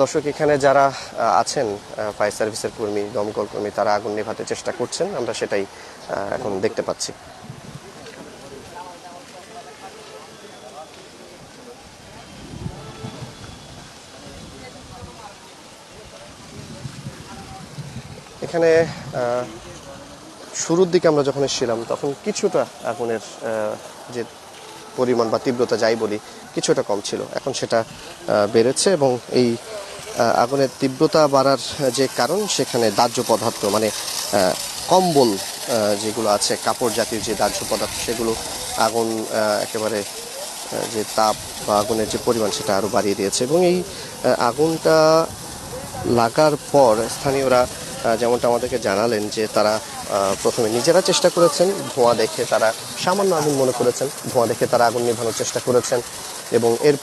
দর্শক, এখানে যারা আছেন ফায়ার সার্ভিসের কর্মী, দমকল কর্মী, তারা আগুন নেভাতে চেষ্টা করছেন। আমরা সেটাই এখন দেখতে পাচ্ছি। এখানে শুরুর দিকে আমরা যখন এসেছিলাম, তখন কিছুটা আগুনের যে পরিমাণ বা তীব্রতা যাই বলি, কিছুটা কম ছিল। এখন সেটা বেড়েছে এবং এই আগুনের তীব্রতা বাড়ার যে কারণ, সেখানে দাহ্য পদার্থ মানে কম্বল যেগুলো আছে, কাপড় জাতীয় যে দাহ্য পদার্থ, সেগুলো আগুন একেবারে যে তাপ বা আগুনের যে পরিমাণ, সেটা আরও বাড়িয়ে দিয়েছে। এবং এই আগুনটা লাগার পর স্থানীয়রা যেমনটা আমাদেরকে জানালেন যে তারা প্রথমে নিজেরা চেষ্টা করেছেন ধোঁয়া দেখে তারা সামান্য আগুন মনে করেছেন ধোঁয়া দেখে তারা আগুন নেভানোর চেষ্টা করেছেন এবং এরপর